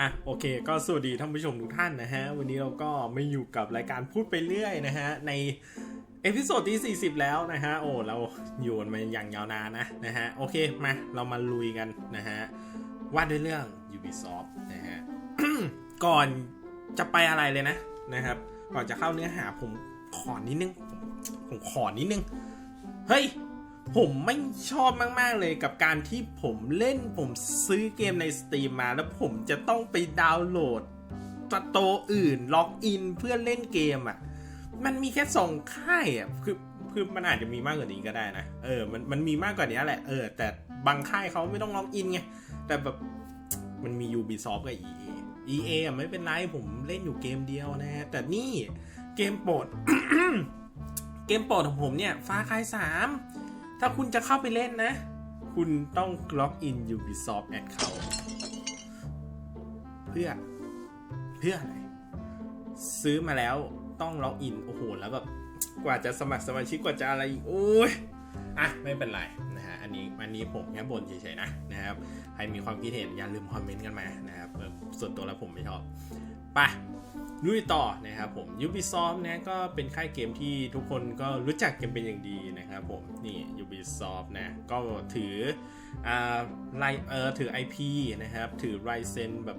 อะโอเค ก็สวัสดีท่านผู้ชมทุกท่านนะฮะ วันนี้เราก็มาอยู่กับรายการพูดไปเรื่อยนะฮะ ในเอพิโซดที่ 40 แล้วนะฮะ โอ้เราอยู่กันมาอย่างยาวนานนะนะฮะ โอเคมาเรามาลุยกันนะฮะว่าด้วยเรื่อง Ubisoft นะฮะ ก่อนจะไปอะไรเลยนะนะครับ ก่อนจะเข้าเนื้อหาผมขอนิดนึง ผมผมขอนิดนึง เฮ้ย ผมไม่ชอบมากๆเลยกับการที่ผมเล่นผมซื้อเกมใน Steam มา แล้วผมจะต้องไปดาวน์โหลดสโตอื่นล็อกอินเพื่อเล่นเกมอะ มันมีแค่สองค่ายอะคือคือมันอาจจะมีมากกว่านี้ก็ได้นะ เออ มันมันมีมากกว่านี้แหละ เออ แต่บางค่ายเขาไม่ต้องล็อกอินไง แต่แบบมันมี Ubisoft กับ EA EA อะไม่เป็นไรผมเล่นอยู่เกมเดียวนะ แต่นี่เกมโปรด เกมโปรดของผมเนี่ยฟ้าคายสาม ถ้าคุณจะเข้าไปเล่นนะ คุณต้องล็อกอิน Ubisoft Account เพื่อ เพื่ออะไร ซื้อมาแล้วต้องล็อกอิน โอ้โห แล้วแบบกว่าจะสมัครสมาชิกกว่าจะอะไรอีกโอ้ยอะ ไม่เป็นไรนะฮะอันนี้อันนี้ผมแค่บ่นเฉยๆนะนะครับ ใครมีความคิดเห็นอย่าลืมคอมเมนต์กันมานะครับส่วนตัวแล้วผมไม่ชอบ ไปลุยต่อนะครับผม Ubisoft นะก็เป็นค่ายเกมที่ทุกคนก็รู้จักกันเป็นอย่างดีนะครับผม นี่ Ubisoft นะ ก็ถืออ่าไลเออถือ IP นะครับ ถือไ i เซนแบบ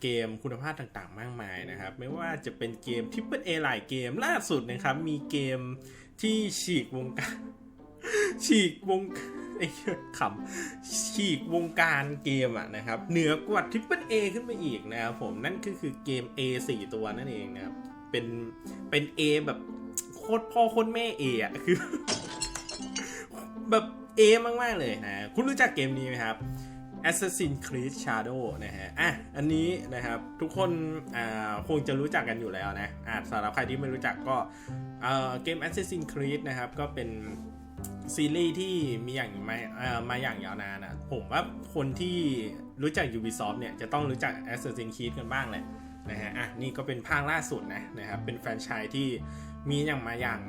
เกมคุณภาพต่างๆ มากมายนะครับ ไม่ว่าจะเป็นเกมที่เป็น A หลายเกมล่าสุดนะครับ มีเกมที่ฉีกวงการ ฉีกวงไอ้ขำฉีกวงการเกมอะนะครับ เหนือกว่าทริปเปิลเอขึ้นไปอีกนะครับผมนั่นก็คือเกม A 4 ตัวนั่นเองนะครับ เป็นเป็น A แบบโคตรพ่อโคตรแม่ A อะคือ แบบ A มากๆเลยนะคุณรู้จักเกมนี้ไหมครับ Assassin's Creed Shadow นะฮะ อะ อันนี้นะครับทุกคนอ่าคงจะรู้จักกันอยู่แล้วนะอะสำหรับใครที่ไม่รู้จักก็เอ่อเกม Assassin's Creed นะครับ ก็เป็น ซีรีส์ที่มีอย่างมาเอ่อมาอย่างยาวนานนะผมว่าคนที่รู้จัก Ubisoft เนี่ยจะต้องรู้จัก Assassin's Creed กันบ้างแหละนะฮะ อะ นี่ก็เป็นภาคล่าสุดนะนะครับ เป็นแฟรนไชส์ที่มีอย่างมาอย่าง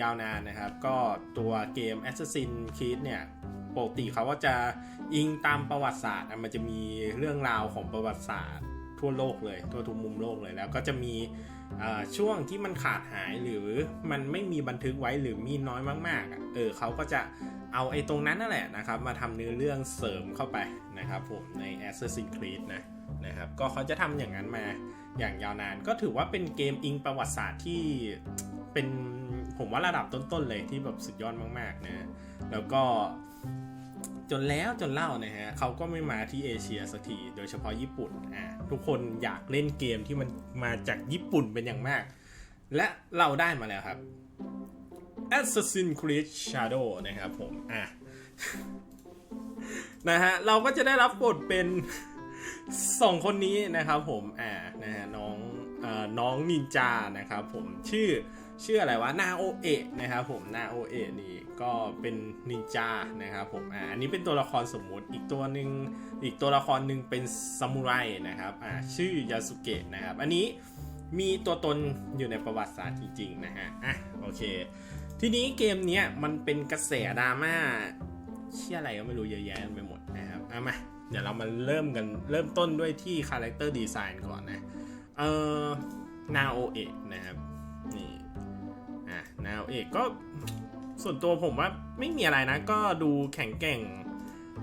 ยาวนานนะครับ ก็ตัวเกม Assassin's Creed เนี่ยปกติเขาก็จะอิงตามประวัติศาสตร์ มันจะมีเรื่องราวของประวัติศาสตร์ทั่วโลกเลย ทั่วทุกมุมโลกเลย แล้วก็จะมี ช่วงที่มันขาดหายหรือมันไม่มีบันทึกไว้หรือมีน้อยมากๆเออเขาก็จะเอาไอ้ตรงนั้นนั่นแหละนะครับ มาทำเนื้อเรื่องเสริมเข้าไปนะครับผมใน Assassin's Creed นะนะครับก็เขาจะทำอย่างนั้นมาอย่างยาวนาน ก็ถือว่าเป็นเกมอิงประวัติศาสตร์ที่เป็นผมว่าระดับต้นๆเลยที่แบบสุดยอดมากๆนะแล้วก็ จนแล้วจนเล่านะฮะเขาก็ไม่มาที่เอเชียสักทีโดยเฉพาะญี่ปุ่นอะทุกคนอยากเล่นเกมที่มันมาจากญี่ปุ่นเป็นอย่างมาก และเราได้มาแล้วครับ Assassin's Creed Shadow นะครับผมอะนะฮะเราก็จะได้รับบทเป็นสองคนนี้นะครับผมอ่านะฮะน้องเอ่อน้องนินจานะครับผมชื่อ ชื่ออะไรวะนาโอเอะนะครับผมนาโอเอะนี่ก็เป็นนินจานะครับผมอ่าอันนี้เป็นตัวละครสมมุติอีกตัวหนึ่งอีกตัวละครหนึ่งเป็นซามูไรนะครับอ่าชื่อยาสุเกะนะครับอันนี้มีตัวตนอยู่ในประวัติศาสตร์จริงๆนะฮะอะโอเค ทีนี้เกมเนี้ยมันเป็นกระแสดราม่าเชื่ออะไรก็ไม่รู้เยอะแยะไปหมดนะครับเอามาเดี๋ยวเรามาเริ่มกันเริ่มต้นด้วยที่คาแรคเตอร์ดีไซน์ก่อนนะเอ่อนาโอเอะนะครับ อะนาโอเอะก็ส่วนตัวผมว่าไม่มีอะไรนะ ก็ดูแข็งแกร่ง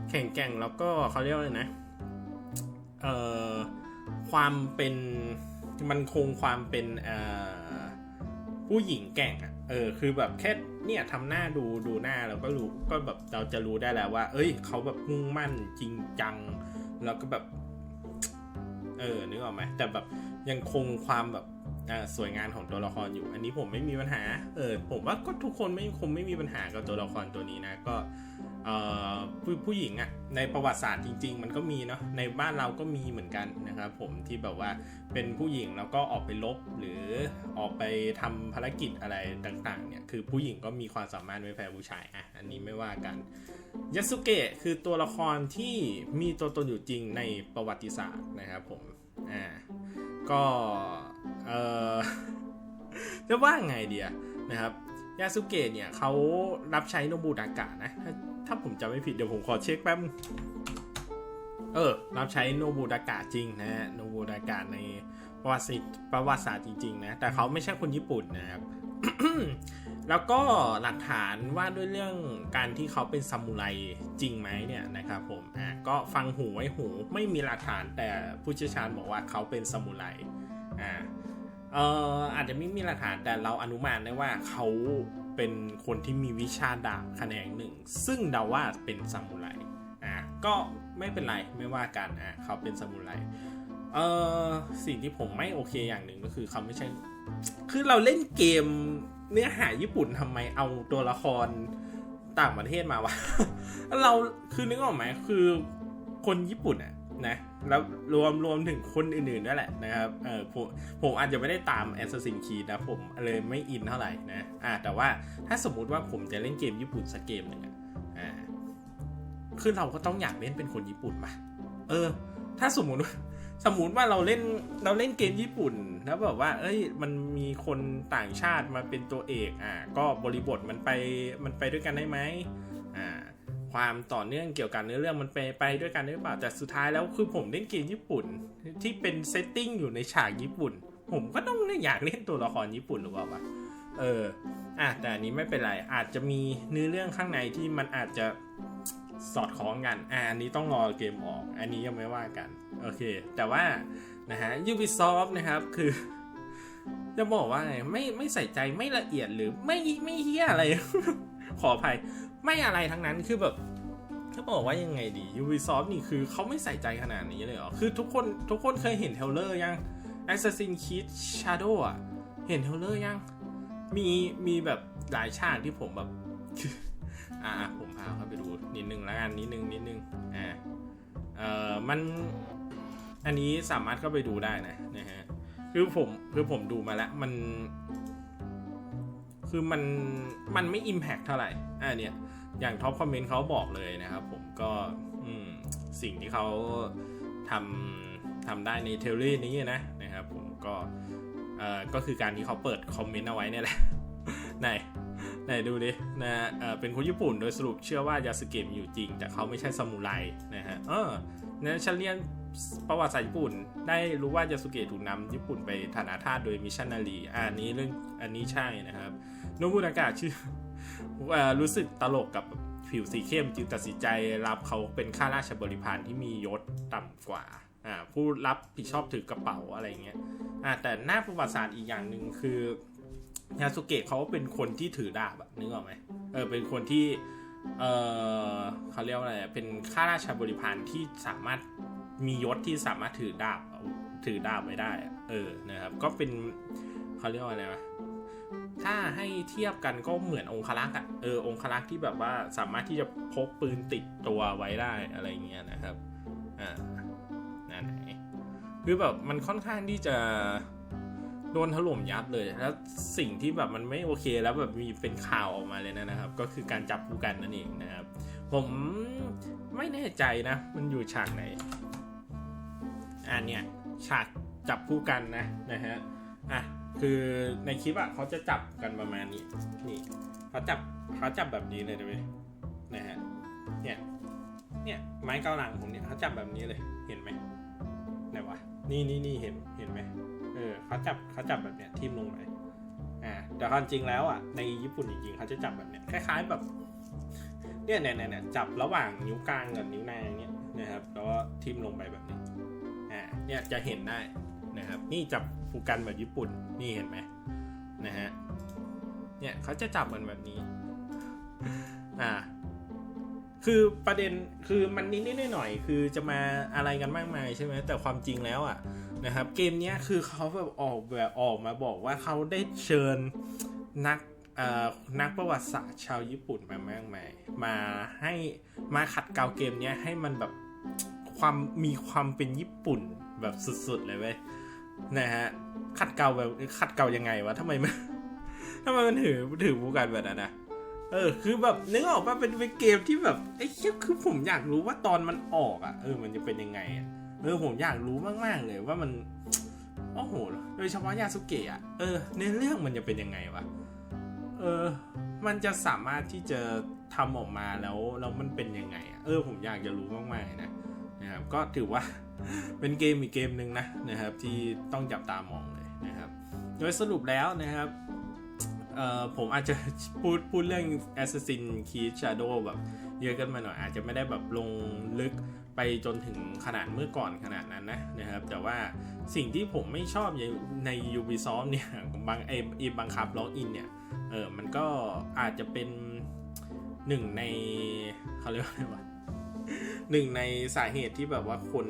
แข็งแกร่งแล้วก็เขาเรียกว่าอะไรนะ เอ่อ ความเป็นมันคงความเป็นเอ่อผู้หญิงแก่งอะเออ คือแบบแค่เนี่ยทำหน้าดูดูหน้าเราก็รู้ก็แบบเราจะรู้ได้แล้วว่า เอ้ย เขาแบบมุ่งมั่นจริงจัง แล้วก็แบบ เออนึกออกไหมแต่แบบยังคงความแบบ สวยงามของตัวละครอยู่ อันนี้ผมไม่มีปัญหา เออผมว่าก็ทุกคนไม่คงไม่มีปัญหากับตัวละครตัวนี้นะก็เอ่อผู้ผู้หญิงอะในประวัติศาสตร์จริง ๆ มันก็มีเนาะในบ้านเราก็มีเหมือนกันนะครับผมที่แบบว่าเป็นผู้หญิงแล้วก็ออกไปลบหรือออกไปทำภารกิจอะไรต่างๆเนี่ยคือผู้หญิงก็มีความสามารถไม่แพ้ผู้ชายอะอันนี้ไม่ว่ากันยาสุเกะคือตัวละครที่มีตัวตนอยู่จริงในประวัติศาสตร์นะครับผมอ่าก็ เออจะว่าไงเดียนะครับยาสุเกะเนี่ยเขารับใช้โนบุดากะนะถ้าถ้าผมจำไม่ผิดเดี๋ยวผมขอเช็คแป๊บเออ รับใช้โนบูดากะจริงนะฮะโนบูดากะในประวัติศาสตร์ประวัติศาสตร์จริง ๆ นะ แต่เขาไม่ใช่คนญี่ปุ่นนะครับแล้วก็หลักฐานว่าด้วยเรื่องการที่เขาเป็นซามูไรจริงไหมเนี่ยนะครับผมอะก็ฟังหูไว้หูไม่มีหลักฐานแต่ผู้เชี่ยวชาญบอกว่าเขาเป็นซามูไรอ่า เอ่ออาจจะไม่มีหลักฐานแต่เราอนุมานได้ว่าเขาเป็นคนที่มีวิชาดาบแขนงหนึ่ง ซึ่งเดาว่าเป็นซามูไรอะก็ไม่เป็นไรไม่ว่ากันอะเขาเป็นซามูไรเอ่อสิ่งที่ผมไม่โอเคอย่างหนึ่งก็คือเขาไม่ใช่ คือเราเล่นเกมเนื้อหาญี่ปุ่นทำไมเอาตัวละครต่างประเทศมาวะเราคือนึกออกไหมคือคนญี่ปุ่นอะนะ แล้วรวมรวมถึงคนอื่นๆด้วยแหละนะครับเออผมผมอาจจะไม่ได้ตาม Assassin Creed นะผมเลยไม่อินเท่าไหร่นะอ่าแต่ว่าถ้าสมมุติว่าผมจะเล่นเกมญี่ปุ่นสักเกมหนึ่งอ่าคือเราก็ต้องอยากเล่นเป็นคนญี่ปุ่นป่ะเออ ถ้าสมมุติสมมติว่าเราเล่นเราเล่นเกมญี่ปุ่นแล้วแบบว่า เอ้ย มันมีคนต่างชาติมาเป็นตัวเอกอ่าก็บริบทมันไปมันไปด้วยกันได้ไหม ความต่อเนื่องเกี่ยวกับเนื้อเรื่องมันไปไปด้วยกันหรือเปล่าแต่สุดท้ายแล้วคือผมเล่นเกมญี่ปุ่น ที่เป็นเซตติ้งอยู่ในฉากญี่ปุ่น ผมก็ต้องอยากเล่นตัวละครญี่ปุ่นหรือเปล่าวะเอออะแต่อันนี้ไม่เป็นไรอาจจะมีเนื้อเรื่องข้างในที่มันอาจจะสอดคล้องกันอะอันนี้ต้องรอเกมออก อันนี้ยังไม่ว่ากัน โอเค แต่ว่านะฮะ Ubisoft นะครับคือ จะบอกว่าไงไม่ไม่ใส่ใจไม่ละเอียดหรือไม่ไม่เฮี้ยอะไร ขออภัย ไม่อะไรทั้งนั้นคือแบบจะบอกว่ายังไงดี Ubisoft นี่คือเขาไม่ใส่ใจขนาดนี้เลยเหรอ คือทุกคนทุกคนเคยเห็นเทลเลอร์ยัง Assassin's Creed Shadow อะ เห็นเทลเลอร์ยัง มีมีแบบหลายฉากที่ผมแบบ อ่าผมพาเข้าไปดูนิดนึงแล้วกันนิดนึงนิดนึงอ่าเอ่อมันอันนี้สามารถเข้าไปดูได้นะนะฮะคือผมคือผมดูมาแล้วมัน คือมันมันไม่อิมแพกเท่าไหร่อ่าเนี่ย อย่างท็อปคอมเมนต์เขาบอกเลยนะครับผมก็สิ่งที่เขาทำทำได้ในเทเลนี้นะนะครับผมก็เอ่อก็คือการที่เขาเปิดคอมเมนต์เอาไว้เนี่ยแหละไหนไหนดูดินะฮะเออเป็นคนญี่ปุ่นโดยสรุปเชื่อว่ายาสเกะมีอยู่จริง แต่เขาไม่ใช่ซามูไรนะฮะเออนี่ยฉันเรียนประวัติศาสตร์ญี่ปุ่น ได้รู้ว่ายาสุเกะถูกนำญี่ปุ่นไปฐานาทาสโดยมิชชันนารีอันนี้เรื่องอันนี้ใช่นะครับโนบุนากะชื่อ รู้สึกตลกกับผิวสีเข้มจึงตัดสินใจรับเขาเป็นข้าราชบริพารที่มียศต่ำกว่าอ่าผู้รับผิดชอบถือกระเป๋าอะไรเงี้ยอ่าแต่หน้าประวัติศาสตร์อีกอย่างหนึ่งคือยาสุเกะเขาเป็นคนที่ถือดาบนึกออกไหมเออเป็นคนที่เออเขาเรียกว่าอะไรเป็นข้าราชบริพารที่สามารถมียศที่สามารถถือดาบถือดาบไว้ได้ เออนะครับ ก็เป็นเขาเรียกว่าอะไรวะ ถ้าให้เทียบกันก็เหมือนองคลักษ์อะเออองคลักษ์ที่แบบว่าสามารถที่จะพกปืนติดตัวไว้ได้อะไรเงี้ยนะครับอ่านั่นไงคือแบบมันค่อนข้างที่จะโดนถล่มยับเลยแล้วสิ่งที่แบบมันไม่โอเคแล้วแบบมีเป็นข่าวออกมาเลยนะนะครับ ก็คือการจับผู้กันนั่นเองนะครับ ผมไม่แน่ใจนะ มันอยู่ฉากไหนอันเนี้ยฉากจับผู้กันนะนะฮะอะ คือในคลิปอะเขาจะจับกันประมาณนี้นี่เขาจับเขาจับแบบนี้เลยนะเว้ยนะฮะเนี่ยเนี่ยไม้เกาหลังผมเนี่ยเขาจับแบบนี้เลยเห็นไหมไหนวะนี่นี่นี่เห็นเห็นไหมเออเขาจับเขาจับแบบเนี้ยทิมลงไปอ่าแต่ความจริงแล้วอะในญี่ปุ่นจริงๆเขาจะจับแบบเนี้ยคล้าย ๆแบบเนี่ยเนี่ยเนี่ยเนี่ยจับระหว่างนิ้วกลางกับนิ้วนางเนี่ยนะครับแล้วก็ทิมลงไปแบบนี้อ่าเนี่ยจะเห็นได้นะครับ นี่จับ ผูกกันแบบญี่ปุ่นนี่เห็นไหมนะฮะเนี่ยเขาจะจับกันแบบนี้อ่าคือประเด็นคือมันนิดๆหน่อยคือจะมาอะไรกันมากมายใช่ไหมแต่ความจริงแล้วอะนะครับ เกมเนี้ยคือเขาแบบออกแบบออกมาบอกว่าเขาได้เชิญนักเอ่อนักประวัติศาสตร์ชาวญี่ปุ่นมามากมายมาให้มาขัดเกลาเกมเนี้ยให้มันแบบความมีความเป็นญี่ปุ่นแบบสุดๆเลยเว้ย นะฮะขัดเกลาแบบขัดเกลายังไงวะทำไมมันทำไมมันถือถือบูกันแบบนั้นนะเออ คือแบบนึกออกป่ะเป็นเป็นเกมที่แบบไอ้เชี่ยคือผมอยากรู้ว่าตอนมันออกอะเออมันจะเป็นยังไงอะเออผมอยากรู้มากๆเลยว่ามันโอ้โหโดยเฉพาะยาสุเกะอะเออในเรื่องมันจะเป็นยังไงวะเออ มันจะสามารถที่จะทำออกมาแล้วแล้วมันเป็นยังไงอะเออผมอยากจะรู้มากๆนะ นะครับก็ถือว่าเป็นเกมอีกเกมหนึ่งนะนะครับที่ต้องจับตามองเลยนะครับ โดยสรุปแล้วนะครับผมอาจจะพูดพูดเรื่อง Assassin Creed Shadow แบบเยอะกันมาหน่อยอาจจะไม่ได้แบบลงลึกไปจนถึงขนาดเมื่อก่อนขนาดนั้นนะนะครับ แต่ว่าสิ่งที่ผมไม่ชอบใน Ubisoft เนี่ยบางไอ้ไอ้บังคับล็อกอินเนี่ยเออมันก็อาจจะเป็นหนึ่งในเขาเรียกว่าอะไรวะ หนึ่งในสาเหตุที่แบบว่าคน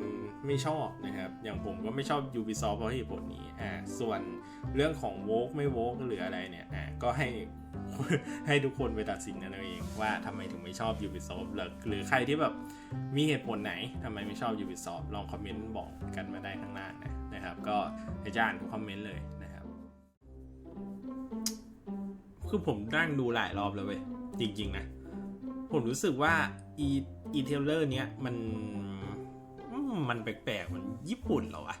ไม่ชอบนะครับ อย่างผมก็ไม่ชอบ Ubisoft เพราะเหตุผลนี้อ่าส่วนเรื่องของโวกไม่โวกหรืออะไรเนี่ยอ่าก็ให้ให้ทุกคนไปตัดสินกันเอาเองว่าทำไมถึงไม่ชอบ Ubisoft หรือหรือใครที่แบบมีเหตุผลไหนทำไมไม่ชอบ Ubisoft ลองคอมเมนต์บอกกันมาได้ข้างล่างนะนะครับ ก็ให้จะอ่านทุกคอมเมนต์เลยนะครับ คือผมนั่งดูหลายรอบแล้วเว้ยจริง ๆ นะ ผมรู้สึกว่าอี อีเทเลอร์เนี้ยมันมันแปลกๆมันญี่ปุ่นเหรอวะ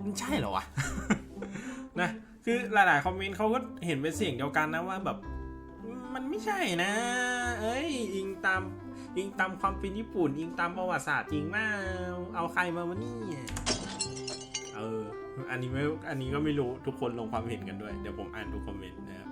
มันใช่เหรอวะนะคือหลายๆคอมเมนต์เขาก็เห็นเป็นเสียงเดียวกันนะว่าแบบมันไม่ใช่นะ เอ้ยอิงตามอิงตามความเป็นญี่ปุ่น อิงตามประวัติศาสตร์จริงมากเอาใครมาวะนี่เอออันนี้ไม่อันนี้ก็ไม่รู้ทุกคนลงความเห็นกันด้วย เดี๋ยวผมอ่านทุกคอมเมนต์นะ